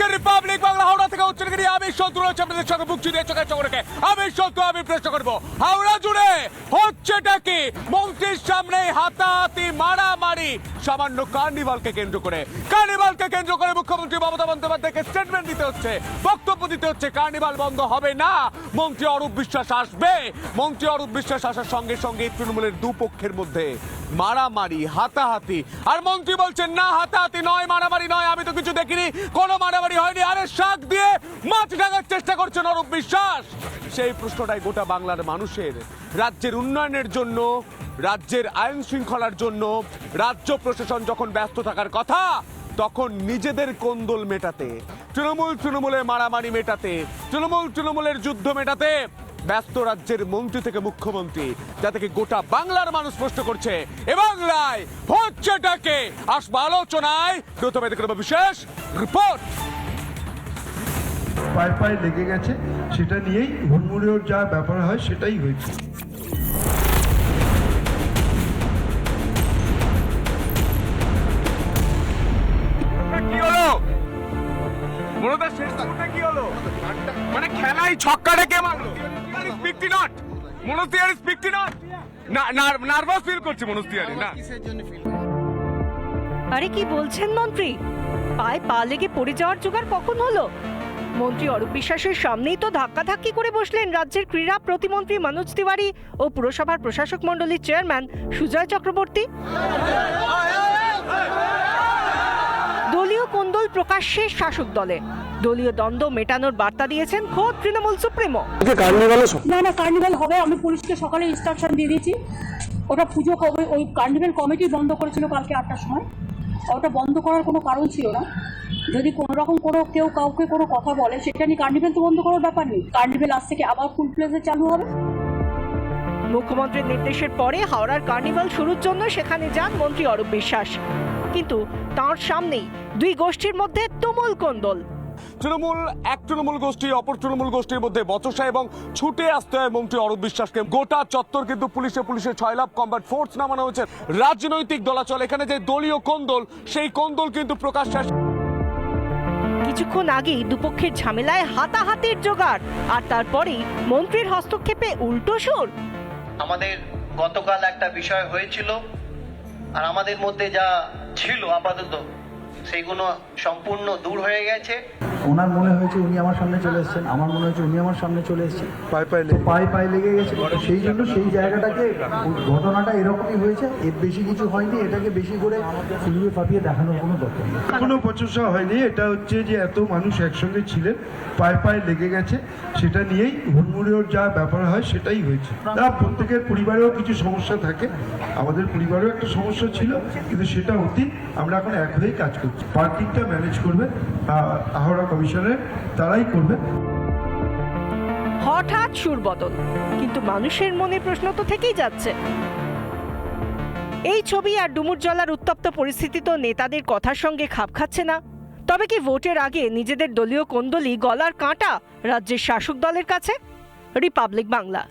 Republic Bangla Howrah থেকে উচ্চ গিয়ে আমি শত্রু রয়েছে, আপনাদের সঙ্গে বুক চিনিয়ে চোখে। রেখে আমি শত্রু, আমি প্রশ্ন করব। হাওড়া জুড়ে হচ্ছেটা কি? মন্ত্রীর সামনে হাতাহাতি মারামারি। সামান্য কার্নিভালকে কেন্দ্র করে। কার্নিভালকে কেন্দ্র করে মুখ্যমন্ত্রী মমতা বন্দ্যোপাধ্যায়কে স্টেটমেন্ট দিতে হচ্ছে, বক্তব্য দিতে হচ্ছে, কার্নিভাল বন্ধ হবে না। মন্ত্রী অরূপ বিশ্বাস আসবে। মন্ত্রী অরূপ বিশ্বাস আসার সঙ্গে সঙ্গে তৃণমূলের দুপক্ষের মধ্যে মারামারি, হাতাহাতি। আর মন্ত্রী বলছেন, না, হাতাহাতি নয়, মারামারি নয়, আমি তো কিছু দেখিনি। কোনো মারামারি হয়নি। আরে শাক দিয়ে মাছ ঢাকার চেষ্টা করছেন অরূপ বিশ্বাস। সেই প্রশ্নটাই গোটা বাংলার মানুষের। রাজ্যের উন্নয়নের জন্য রাজ্যের আইন শৃঙ্খলার জন্য রাজ্য প্রশাসন যখন ব্যস্ত থাকার কথা, তখন নিজেদের কোন্দল মেটাতে, তৃণমূল তৃণমূলের মারামারি মেটাতে, তৃণমূল তৃণমূলের যুদ্ধ মেটাতে ব্যস্ত রাজ্যের মন্ত্রী থেকে মুখ্যমন্ত্রী যা থেকে গোটা বাংলার মানুষ প্রশ্ন করছে। এ বাংলায় হচ্ছেটাকে আসব আলোচনায় প্রথমে দেখে বিশেষ রিপোর্ট। পায়ে পায়ে লেগে গেছে, সেটা নিয়েই হুড়মুড়ের যা ব্যাপার হয়, সেটাই হয়েছে। ছক্কাটা কে মারলো। Speak not Manoj Tiwary speak not nervous feel করছে মনোজ তিয়ারি না। আরে কি বলছেন মন্ত্রী? পায়ে পা লেগে পড়ে যাওয়ার জোগাড় কখন হলো? মন্ত্রী অরূপ বিশ্বাসের সামনেই তো ধাক্কাধাক্কি করে বসলেন রাজ্যের ক্রীড়া প্রতিমন্ত্রী মনোজ তিওয়ারি ও পুরসভার প্রশাসক মণ্ডলীর চেয়ারম্যান সুজয় চক্রবর্তী। প্রকাশ্যে শাসক দলে। দলীয় দ্বন্দ্ব মেটানোর বার্তা দিয়েছেন খোদ তৃণমূল সুপ্রিমো। না না কার্নিভাল হবে। আমি পুলিশকে সকালে ইনস্ট্রাকশন দিয়ে দিয়েছি। ওটা পুজো কবে ওই কার্নিভাল কমিটি বন্ধ করেছিল কালকে আটটার সময়। ওটা বন্ধ করার কোনো কারণ ছিল না। যদি কোনো রকম কোনো কেউ কাউকে কোনো কথা বলে সেটা নিয়ে কার্নিভেল তো বন্ধ করার ব্যাপার নেই। কার্নিভেল আজ থেকে আবার ফুল প্লেসে চালু হবে। মুখ্যমন্ত্রীর নির্দেশের পরে হাওড়ার কার্নিভাল শুরুর জন্য সেখানে যান মন্ত্রী অরূপ বিশ্বাস। কিন্তু তার সামনেই দুই গোষ্ঠীর মধ্যে তুমুল কোন্দল। তৃণমূল এক তৃণমূল গোষ্ঠী অপর তৃণমূল গোষ্ঠীর মধ্যে বচসা এবং ছুটে আসতে হয় মন্ত্রী অরূপ বিশ্বাসকে। গোটা চত্বর কিন্তু পুলিশে পুলিশের ছয় লাভ কম্বাট ফোর্স নামানো হয়েছে। রাজনৈতিক দলাচল এখানে যে দলীয় কোন্দল সেই কোন্দল কিন্তু প্রকাশ্যে কিছুক্ষণ আগেই দুপক্ষের ঝামেলায় হাতাহাতির জোগাড় আর তারপরেই মন্ত্রীর হস্তক্ষেপে উল্টো সুর। আমাদের গতকাল একটা বিষয় হয়েছিল আর আমাদের মধ্যে যা ছিল আপাতত। সেইগুলো সম্পূর্ণ দূর হয়ে গেছে। ওনার মনে হয়েছে উনি আমার সামনে চলে এসেছেন আমার মনে হয়েছে উনি আমার সামনে চলে এসেছেন। পায়ে পায়ে লেগে পায়ে পায়ে লেগে গেছে। সেই জন্য সেই জায়গাটাকে ঘটনাটা এরকমই হয়েছে এর বেশি কিছু হয়নি এটাকে বেশি করে ফুলিয়ে ফাপিয়ে দেখানোর কোনো দরকার নেই। কোনো বচসা হয়নি। এটা হচ্ছে যে এত মানুষ একসঙ্গে ছিলেন পায়ে পায়ে লেগে গেছে সেটা নিয়েই হুড়মুড়ের যা ব্যাপার হয় সেটাই হয়েছে। তা প্রত্যেকের পরিবারেও কিছু সমস্যা থাকে। আমাদের পরিবারেও একটা সমস্যা ছিল কিন্তু সেটা অতীত আমরা এখন এক হয়েই কাজ করছি। পার্কিংটা ম্যানেজ করবে হাওড়া কমিশনের তারাই করবে। হঠাৎ সুর বদল কিন্তু মানুষের মনে প্রশ্ন তো থেকেই যাচ্ছে। এই ছবি আর ডুমুর জলার উত্তপ্ত পরিস্থিতি তো নেতাদের কথার সঙ্গে খাপ খাচ্ছে না। তবে কি ভোটের আগে নিজেদের দলীয় কোন্দলি গলার কাঁটা রাজ্যের শাসক দলের কাছে? রিপাবলিক বাংলা।